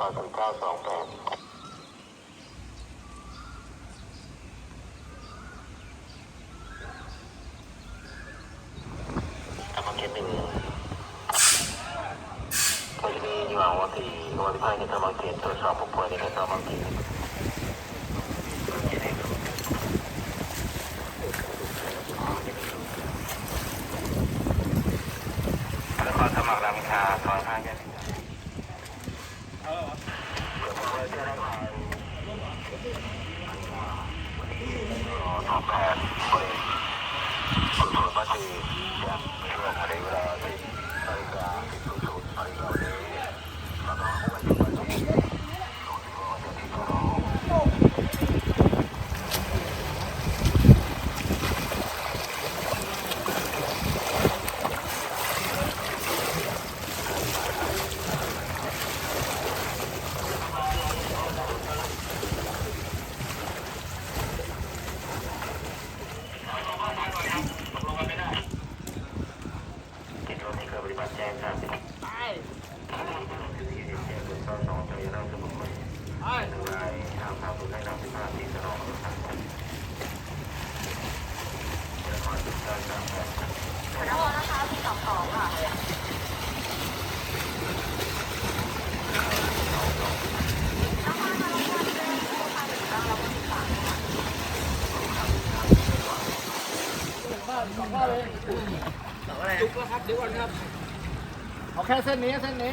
ก็คือ สองข้อเลยจุกแล้วครับเดี๋ยวก่อนครับ เอาแค่เส้นนี้เส้นนี้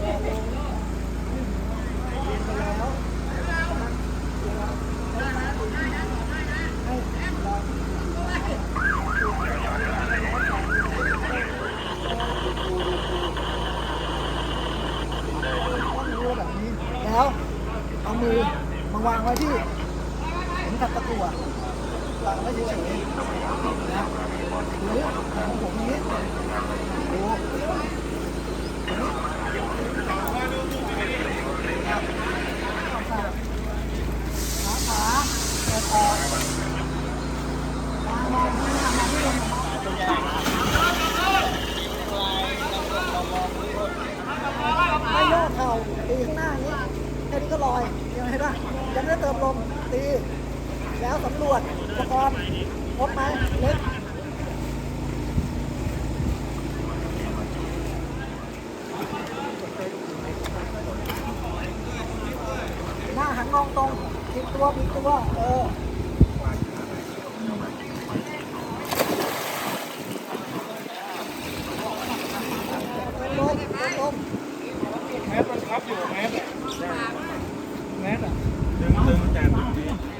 แบบนี้แล้วเอามือมาวางไว้ที่เข็มขัดตะกั่ววางไว้เฉยๆนะหรือของผมนี้ดู พบไหเล็กหน้าหันมองตรงผิดตัวผิดตัวเออแมสครับอยู่แมสแมสอะดึงดึงจากตรงนี้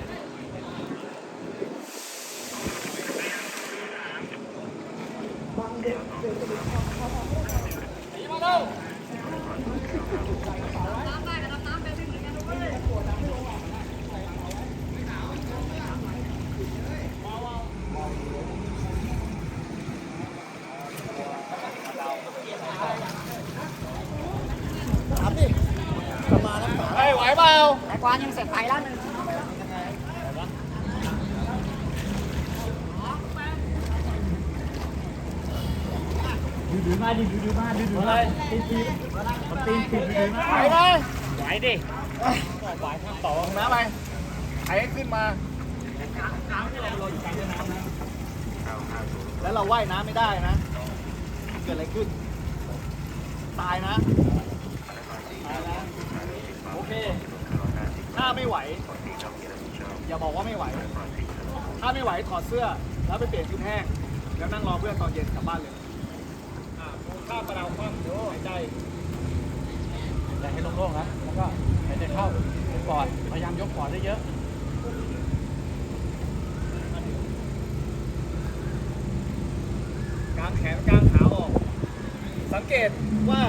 านยังเสร็จไปแล้วนึงดูดูมาดูดูมาดูดูมาตีนตีนตีตีนดูดูมาไปเลยไหวดิไหวข้งต่อนะไปไอ้ขึ้นมาน้ำนี่แหละลอยอยู่กลางน้แล้วเราว่ายน้ำไม่ได้นะ เกิดอะไรขึ้น ตายนะ ตายนะ โอเค ถ้าไม่ไหว อย่าบอกว่าไม่ไหว ถ้าไม่ไหวถอดเสื้อแล้วไปเปลี่ยนชุดแห้ง แล้วนั่งรอเพื่อนตอนเย็นกลับบ้านเลยข้ามกระดาวคว่ำหายใจใจให้โล่งๆนะแล้วก็หายใจเข้าปอดพยายามยกปอดได้เยอะกางแขนกางขาออก สังเกตว่า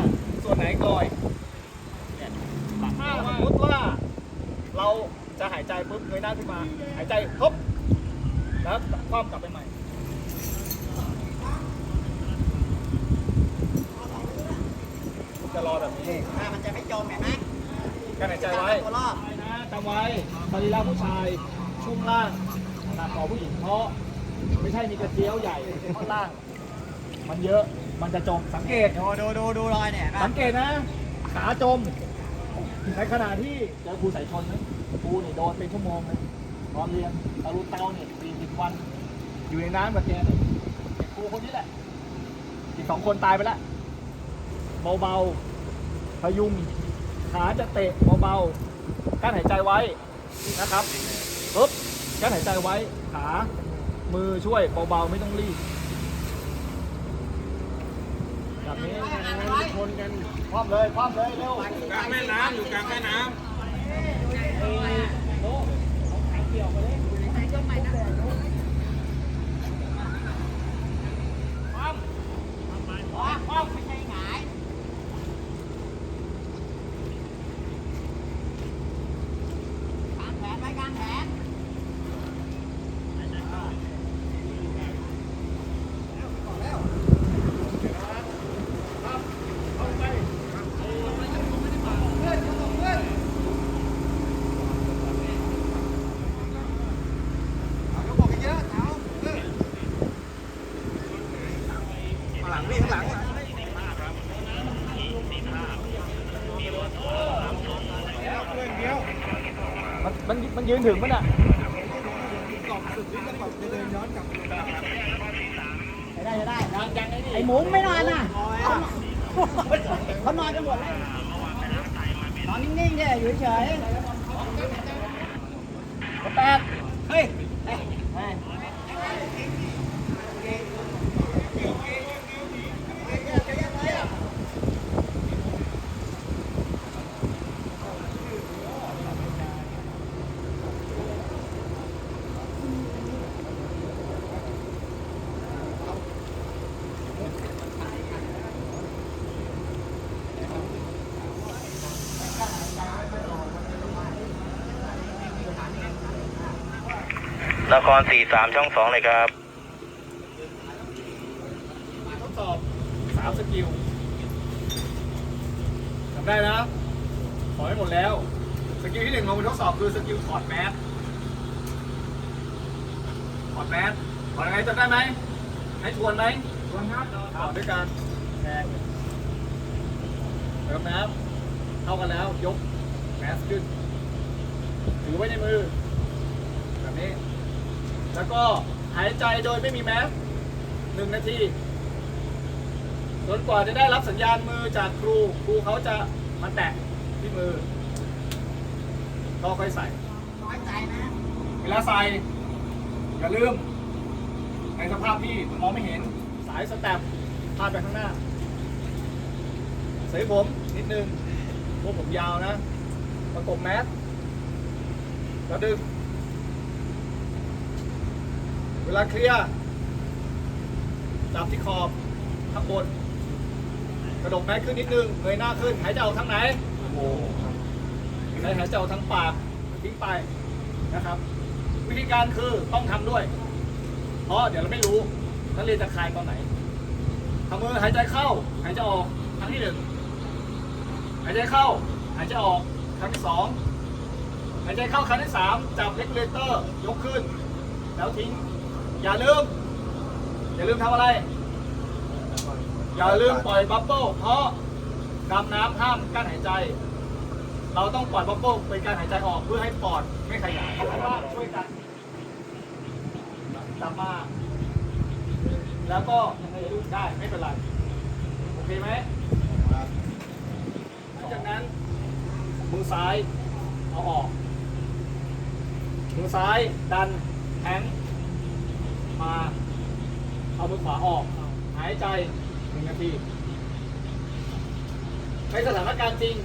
ส่วนไหนกลอยถ้าสมมติว่า เราจะหายใจปุ๊บเงยหน้าขึ้นมา หายใจทบแล้วคว่ำกลับไปใหม่จะรอแบบนี้มันจะไม่จมเห็นไหมการหายใจไว้ตัวรอบนะจำไว้สรีระผู้ชายช่วงล่างหนักกว่าผู้หญิงเพราะไม่ใช่มีกระเจียวใหญ่ข้างล่าง มันเยอะมันจะจมสังเกตดูดูดูดูรอยเนี่ยสังเกตนะ ขาจม ในขณะที่เจอครูสายชนนะครูนี่โดนเป็นชั่วโมงเลยนอนเรียนตะลุเตาเนี่ยสี่สิบวัน อยู่ในน้ำแบบแกเนี่ยครูคนนี้แหละอีกสองคนตายไปแล้วเบาๆพยุงขาจะเตะเบาๆกั้นหายใจไว้นะครับปึ๊บกั้นหายใจไว้ขา มือช่วยเบาๆไม่ต้องรีบ แบบนี้ชนกันคว่ำเลยคว่ำเลยเร็วกลางแม่น้ำอยู่กลางแม่น้ำโน้เอาแขนเกี่ยวไปเลยคว่ำคว่ำคว่ำ ไม่ใช่หงายกางแขนไว้กางแขน มันมันมันยืนถึงมันอะได้ได้ได้ไอ้หมูไม่นอนน่ะเขานอนกันหมดแล้วนอนนิ่งๆเฉยอยู่เฉยแปดเฮ้ยเฮ้ย นครสี่สามช่องสองเลยครับทดสอบสามสกิลทำได้นะขอให้หมดแล้ว สกิลที่หนึ่งลงไปทดสอบคือสกิลถอดแมสถอดแมสถอดยังไงจำได้ไหมให้ทวนไหมทวนครับถอดด้วยการแทงเติมน้ำเท่ากันแล้วยกแมสขึ้นถือไว้ในมือแบบนี้ แล้วก็หายใจโดยไม่มีแมสหนึ่งนาทีจนกว่าจะได้รับสัญญาณมือจากครู ครูเขาจะมาแตะที่มือก็ค่อยใส่น้อยใจนะ เวลาใส่อย่าลืม ในสภาพที่มองไม่เห็นสายสแตปพาดไปข้างหน้าเสยผมนิดนึงพวกผมยาวนะ ประกบแมสแล้วดึง เว ลาเคลียร์จับที่ขอบข้างบนกระดกแมสขึ้นนิดนึงเงยหน้าขึ้นหายใจออกทางไหนโอ้ใช้หายใจออกทางปากทิ้งไปนะครับ วิธีการคือต้องทำด้วย เพราะเดี๋ยวเราไม่รู้นักเรียนจะคลายตอนไหนทำมือหายใจเข้า หายใจออกครั้งที่หนึ่งหายใจเข้า หายใจออกครั้งที่สองหายใจเข้าครั้งที่สามจับเลกเลเตอร์ยกขึ้น แล้วทิ้ง อย่าลืม อย่าลืมทำอะไร อย่าลืมปล่อยบับเบิ้ลเพราะดำน้ำห้ามกั้นหายใจ เราต้องปล่อยบับเบิ้ลเป็นการหายใจออกเพื่อให้ปอดไม่ขยายเอาเป็นว่าช่วยกันจับมา แล้วก็ยังไงได้ไม่เป็นไร โอเคไหมหลังจากนั้นมือซ้ายเอาออกมือซ้ายดันแทง มา เอามือขวาออก หายใจหนึ่งนาทีในสถานการณ์จริง